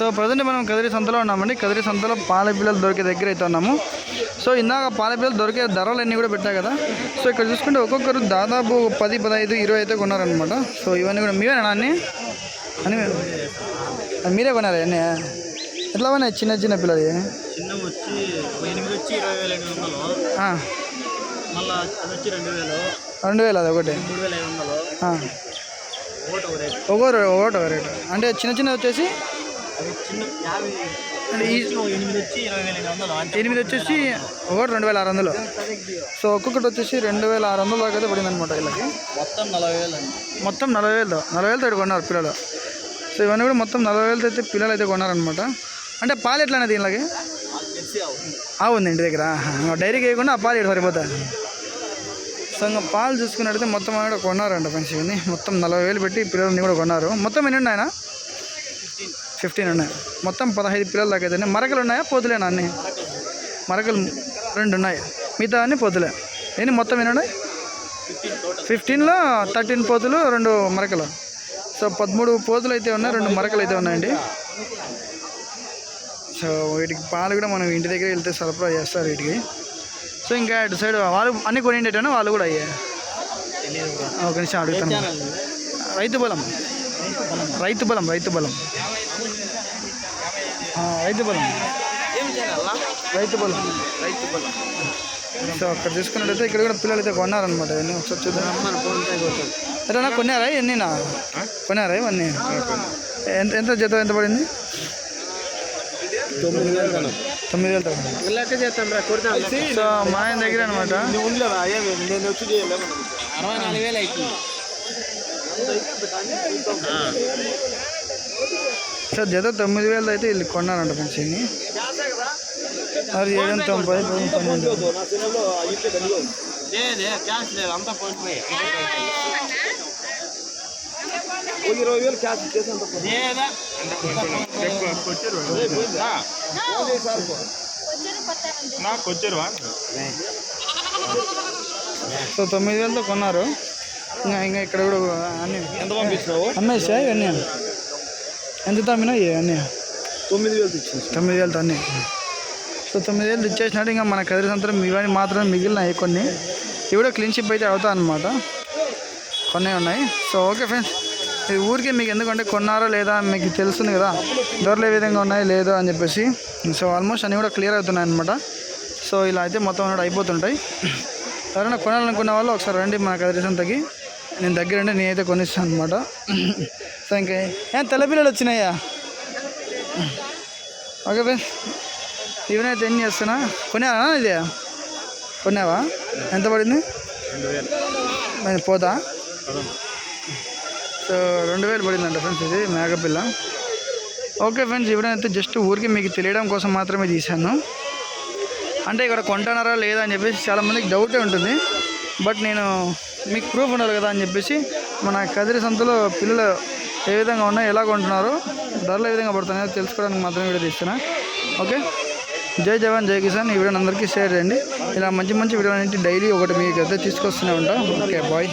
So present మనం కదిరి సంతలో ఉన్నామండి. కదిరి సంతలో పాల పిల్లలు దొరికే దగ్గర అయితే ఉన్నాము. సో ఇందాక పాల పిల్లలు దొరికే ధరలు అన్నీ కూడా పెట్టా కదా. సో ఇక్కడ చూసుకుంటే ఒక్కొక్కరు దాదాపు పది పదహైదు ఇరవై అయితే కొన్నారనమాట సో ఇవన్నీ కూడా మీవేనా అన్నీ అని మీరే కొన్నారా అన్నీ ఎట్లా ఉన్నాయి చిన్న చిన్న పిల్లలు రెండు వేలు. అది ఒకటి. ఒకటి ఒకటి ఒక రేటు. అంటే చిన్న చిన్న వచ్చేసి ఎనిమిది వేల వచ్చేసి ఒకటి రెండు వేల ఆరు వందలు. సో ఒక్కొక్కటి వచ్చేసి రెండు వేల ఆరు వందల దాకా అయితే పడింది అనమాట వీళ్ళకి మొత్తం నలభై వేలు అండి. మొత్తం నలభై వేలతో నలభై వేలతో కొన్నారు పిల్లలు. సో ఇవన్నీ కూడా మొత్తం నలభై వేలతో అయితే పిల్లలు అయితే కొన్నారనమాట అంటే పాలు ఎట్లా అనేది ఆ ఉంది ఇంటి దగ్గర. డైరీకి వేయకుండా ఆ పాలు ఇక్కడ సరిపోతాయి. సో ఇంకా పాలు చూసుకున్నట్టయితే మొత్తం కూడా కొన్నారంట ఫ్రెండ్స్ ఇవన్నీ. మొత్తం నలభై వేలు పెట్టి పిల్లల్ని కూడా కొన్నారు. మొత్తం ఎన్ని ఉన్నాయన ఫిఫ్టీన్ ఉన్నాయి. మొత్తం పదహైదు పిల్లల దాకా అయితే. మరకలు ఉన్నాయా? పోతులేనా అన్నీ. మరకలు రెండు ఉన్నాయి. మిగతా అన్ని పోతులే. ఎన్ని మొత్తం ఎన్ని ఉన్నాయి? ఫిఫ్టీన్లో థర్టీన్ పోతులు రెండు మరకలు. సో పదమూడు పోతులు అయితే ఉన్నాయి రెండు మరకలు అయితే ఉన్నాయండి. సో వీటికి పాలు కూడా మనం ఇంటి దగ్గర వెళ్తే సరఫరా చేస్తారు వీటికి. సో ఇంకా అటు సైడ్ వాళ్ళు అన్ని కొనిండేటన్నా వాళ్ళు కూడా అయ్యాయి. ఒక నిమిషం అడుగుతాను? రైతు బలం. రైతు బలం రైతు బలం. రైతు బలం రైతు బలం రైతు బలం సో అక్కడ చూసుకున్నట్టయితే ఇక్కడ కూడా పిల్లలు అయితే కొన్నారనమాట ఇవన్నీ ఒకసారి చూద్దాం. ఎట్లా కొన్నారా? ఎన్నినా? కొన్నారా? ఇవన్నీ? ఎంత ఎంత జత ఎంత పడింది? తొమ్మిది వేలు తొమ్మిది సో మా ఆయన దగ్గర అనమాట అరవై నాలుగు వేలు అవుతుంది సో జత తొమ్మిది వేలు అయితే వీళ్ళు కొన్నారంట ఫ్రెండ్స్ ఇన్ని. అది ఏడు తొంభై ఇరవై వేలు క్యాష్ ఇచ్చేసి నాకు వచ్చారు సో తొమ్మిది వేలతో కొన్నారు. ఇంకా ఇంకా ఇక్కడ కూడా అన్ని. ఎంత పంపించినావు అమ్మేసా ఇవన్నీ ఎంత తమ్మినా అన్నీ తొమ్మిది వేలు తెచ్చింది తొమ్మిది వేలతో అన్నీ సో తొమ్మిది వేలు ఇచ్చేసినట్టు ఇంకా మన కదిరి సంతరం ఇవన్నీ మాత్రమే మిగిలినాయి కొన్ని. ఇవి కూడా క్లీన్ షిప్ అయితే అవుతా అనమాట కొన్ని ఉన్నాయి. సో ఓకే ఫ్రెండ్స్ ఇది ఊరికే మీకు ఎందుకంటే కొన్నారా లేదా మీకు తెలుస్తుంది కదా ధరలు ఏ విధంగా ఉన్నాయి లేదో అని చెప్పేసి. సో ఆల్మోస్ట్ అన్నీ కూడా క్లియర్ అవుతున్నాయి అనమాట సో ఇలా అయితే మొత్తం అన్నీ అయిపోతుంటాయి. ఎవరైనా కొనాలనుకున్న వాళ్ళు ఒకసారి రండి మన కదిరి సంతకి. నేను దగ్గరండి నేనైతే కొనిస్తాను అనమాట సో ఇంకా. ఏం తెల్ల పిల్లలు వచ్చినాయా? ఓకే ఫ్రెండ్స్ ఇవనైతే ఎన్ని చేస్తున్నా. కొన్నావా ఇది? కొన్నావా? ఎంత పడింది? నేను పోతా సో రెండు వేలు పడిందంట ఫ్రెండ్స్ ఇది మేకపిల్ల ఓకే ఫ్రెండ్స్ ఇవిడైతే జస్ట్ ఊరికి మీకు తెలియడం కోసం మాత్రమే తీశాను. అంటే ఇక్కడ కొంటున్నారా లేదా అని చెప్పేసి చాలామందికి డౌటే ఉంటుంది. బట్ నేను మీకు ప్రూఫ్ ఉండాలి కదా అని చెప్పేసి మన కదిరి సంతలో పిల్లలు ఏ విధంగా ఉన్నాయో ఎలా కొంటున్నారో ధరలు ఏ విధంగా పడుతున్నాయో తెలుసుకోవడానికి మాత్రమే వీడియో తీస్తున్నా. ఓకే? జై జవాన్ జై కిసాన్. ఈ వీడియోని అందరికీ షేర్ చేయండి. ఇలా మంచి మంచి వీడియో డైలీ ఒకటి మీకు అయితే తీసుకొస్తూనే ఉంటాం. Okay bye.